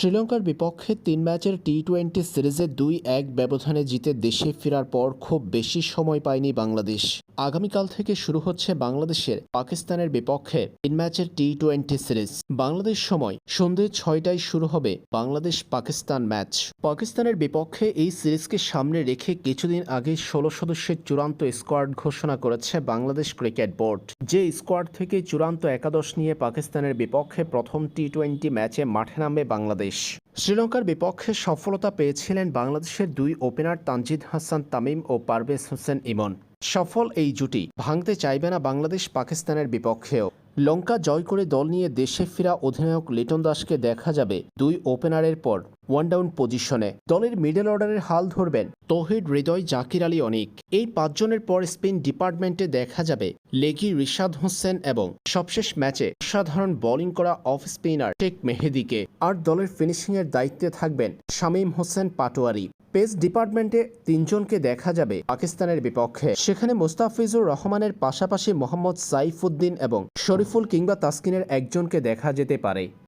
শ্রীলঙ্কার বিপক্ষে তিন ম্যাচের টি টোয়েন্টি সিরিজে দুই এক ব্যবধানে জিতে দেশে ফেরার পর খুব বেশি সময় পায়নি বাংলাদেশ। আগামীকাল থেকে শুরু হচ্ছে বাংলাদেশের পাকিস্তানের বিপক্ষে তিন ম্যাচের টি টোয়েন্টি সিরিজ। বাংলাদেশ সময় সন্ধে ছয়টায় শুরু হবে বাংলাদেশ পাকিস্তান ম্যাচ। পাকিস্তানের বিপক্ষে এই সিরিজকে সামনে রেখে কিছুদিন আগে ষোলো সদস্যের চূড়ান্ত স্কোয়াড ঘোষণা করেছে বাংলাদেশ ক্রিকেট বোর্ড। যে স্কোয়াড থেকে চূড়ান্ত একাদশ নিয়ে পাকিস্তানের বিপক্ষে প্রথম টি টোয়েন্টি ম্যাচে মাঠে নামবে বাংলাদেশ। শ্রীলঙ্কার বিপক্ষে সফলতা পেয়েছিলেন বাংলাদেশের দুই ওপেনার তানজিদ হাসান, তামিম ও পারভেজ হোসেন ইমন। সফল এই জুটি ভাঙতে চাইবে না বাংলাদেশ পাকিস্তানের বিপক্ষেও। লঙ্কা জয় করে দল নিয়ে দেশে ফেরা অধিনায়ক লিটন দাসকে দেখা যাবে দুই ওপেনারের পর ওয়ান ডাউন পজিশনে। দলের মিডল অর্ডারের হাল ধরবেন তহিদ হৃদয়, জাকির আলী অনিক। এই পাঁচজনের পর স্পিন ডিপার্টমেন্টে দেখা যাবে লেগি রিশাদ হোসেন এবং সবশেষ ম্যাচে অসাধারণ বোলিং করা অফ স্পিনার শেখ মেহেদিকে। আর দলের ফিনিশিংয়ের দায়িত্বে থাকবেন শামীম হোসেন পাটোয়ারি। পেস ডিপার্টমেন্টে তিনজনকে দেখা যাবে পাকিস্তানের বিপক্ষে। সেখানে মোস্তাফিজুর রহমানের পাশাপাশি মোহাম্মদ সাইফুদ্দিন এবং শরীফুল কিংবা তাসকিনের একজনকে দেখা যেতে পারে।